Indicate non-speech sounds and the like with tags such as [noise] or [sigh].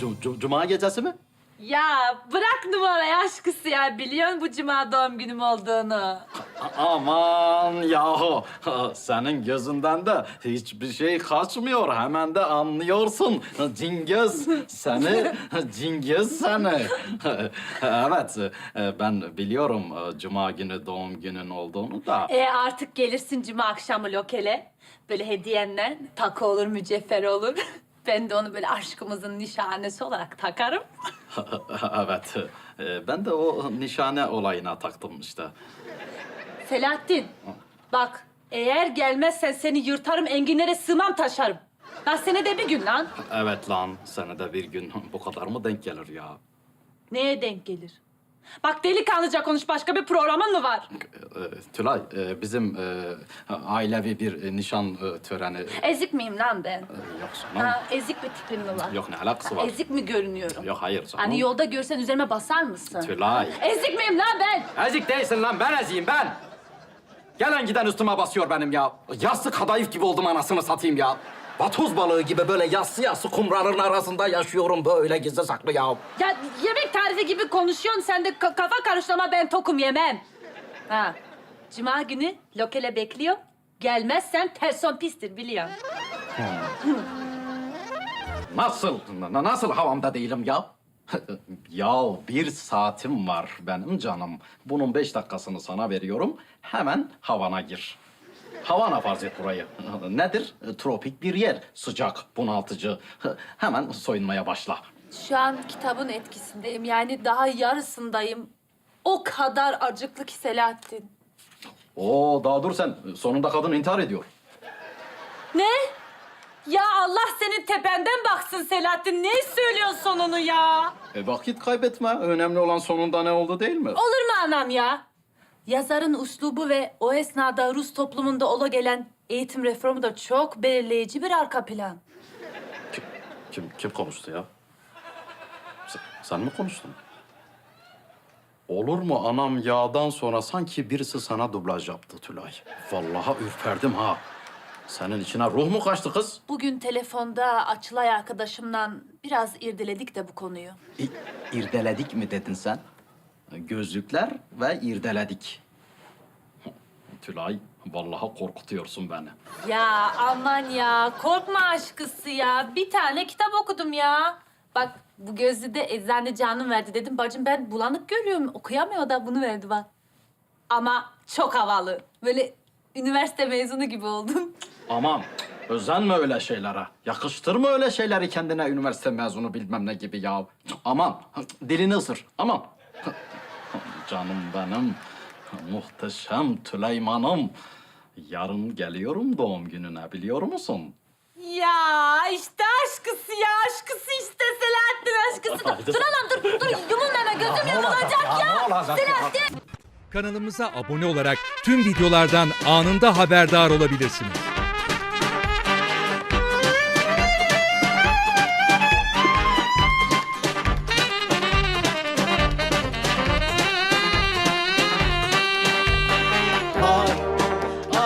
cu- cu- Cuma gecesi mi? Ya bırak numarayı aşkısı ya. Biliyorsun bu cuma doğum günüm olduğunu. A- Aman yahu [laughs] senin gözünden de hiçbir şey kaçmıyor. Hemen de anlıyorsun. Cingöz seni, [laughs] Cingöz seni. [laughs] evet e, ben biliyorum e, Cuma günü doğum günün olduğunu da. E artık gelirsin cuma akşamı lokele. Böyle hediyenle takı olur, mücevher olur. Ben de onu böyle aşkımızın nişanesi olarak takarım. [laughs] evet e, ben de o nişane olayına taktım işte. Selahattin, bak eğer gelmezsen seni yırtarım, enginlere sığmam taşarım. Lan senede bir gün lan. Evet lan senede bir gün bu kadar mı denk gelir ya? Neye denk gelir? Bak delikanlıca konuş, başka bir programın mı var? E, Tülay, e, bizim e, ailevi bir e, nişan e, töreni Ezik miyim lan ben? e, yok canım. Ha, ezik bir tipim mi var? Yok ne alakası var? Ezik mi görünüyorum? Yok hayır canım. Hani yolda görsen üzerime basar mısın? Tülay. Ezik miyim lan ben? Ezik değilsin lan ben eziyim ben. Gelen giden üstüme basıyor benim ya. Yassı kadayıf gibi oldum anasını satayım ya. Vatoz balığı gibi böyle yassı yassı kumralın arasında yaşıyorum böyle gizli saklı ya. Ya yemek tarifi gibi konuşuyorsun sen de ka- kafa karıştırma ben tokum yemem. Ha. Cuma günü lokele bekliyor. Gelmezsen terson pistir biliyorum. [laughs] Nasıl, na- nasıl havamda değilim ya? [laughs] ya bir saatim var benim canım. Bunun beş dakikasını sana veriyorum. Hemen havana gir. Havana farz et burayı. Nedir? Tropik bir yer. Sıcak, bunaltıcı. Hemen soyunmaya başla. Şu an kitabın etkisindeyim. Yani daha yarısındayım. O kadar acıklı ki Selahattin. Oo daha dur sen. Sonunda kadın intihar ediyor. Ne? Ya Allah senin tependen baksın Selahattin. Ne söylüyorsun sonunu ya? E vakit kaybetme. Önemli olan sonunda ne oldu değil mi? Olur mu anam ya? Yazarın üslubu ve o esnada Rus toplumunda ola gelen eğitim reformu da çok belirleyici bir arka plan. Kim, kim, kim konuştu ya? Sen, sen mi konuştun? Olur mu anam yağdan sonra sanki birisi sana dublaj yaptı Tülay. Vallahi ürperdim ha. Senin içine ruh mu kaçtı kız? Bugün telefonda Açılay arkadaşımdan biraz irdeledik de bu konuyu. İ, irdeledik mi dedin sen? Gözlükler ve irdeledik. Tülay, vallahi korkutuyorsun beni. Ya aman ya korkma aşkısı ya. Bir tane kitap okudum ya. Bak bu gözlü de eczane canım verdi dedim. Bacım ben bulanık görüyorum. Okuyamıyor da bunu verdi bak. Ama çok havalı. Böyle üniversite mezunu gibi oldun. Aman özenme öyle şeylere. Yakıştırma öyle şeyleri kendine üniversite mezunu bilmem ne gibi ya. Aman dilini ısır aman. Canım benim muhteşem Tüleyman'ım. Yarın geliyorum doğum gününe biliyor musun? Ya işte aşkısı ya aşkısı işte Selahattin aşkısı. Dur, dur dur dur yumulma gözüm yumulacak ya. Selahattin. Kanalımıza abone olarak tüm videolardan anında haberdar olabilirsiniz.